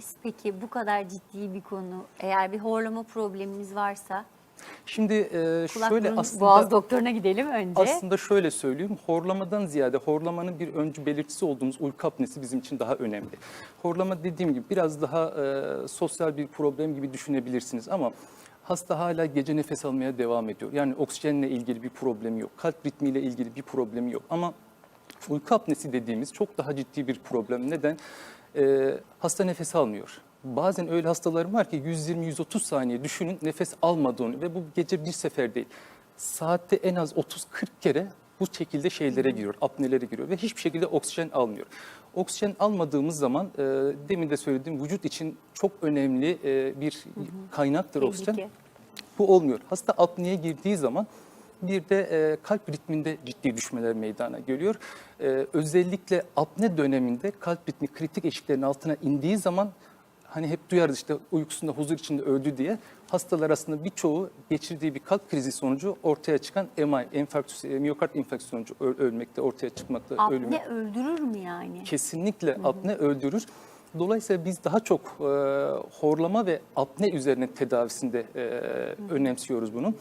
diyebiliriz? Peki bu kadar ciddi bir konu, eğer bir horlama problemimiz varsa Şimdi e, kulak şöyle burun aslında boğaz doktoruna gidelim önce. aslında şöyle söyleyeyim. Horlamadan ziyade horlamanın bir öncü belirtisi olduğumuz uyku apnesi bizim için daha önemli. Horlama dediğim gibi biraz daha e, sosyal bir problem gibi düşünebilirsiniz ama hasta hala gece nefes almaya devam ediyor. Yani oksijenle ilgili bir problemi yok. Kalp ritmiyle ilgili bir problemi yok. Ama uyku apnesi dediğimiz çok daha ciddi bir problem. Neden? E, hasta nefes almıyor. Bazen öyle hastalarım var ki 120-130 saniye düşünün nefes almadığını ve bu gece bir sefer değil. Saatte en az 30-40 kere bu şekilde şeylere giriyor, apnelere giriyor ve hiçbir şekilde oksijen almıyor. Oksijen almadığımız zaman e, demin de söylediğim vücut için çok önemli e, bir kaynaktır oksijen. Bu olmuyor. Hasta apneye girdiği zaman bir de e, kalp ritminde ciddi düşmeler meydana geliyor. E, özellikle apne döneminde kalp ritmi kritik eşiklerin altına indiği zaman hani hep duyarız işte uykusunda huzur içinde öldü diye hastalar aslında birçoğu geçirdiği bir kalp krizi sonucu ortaya çıkan MI, enfarktüs, e, miyokard infarktüsü sonucu ö- ölmekte, ortaya çıkmakta ölümü. Apne öldürür mü yani? Kesinlikle apne öldürür. Dolayısıyla biz daha çok e, horlama ve apne üzerine tedavisinde e, önemsiyoruz bunu.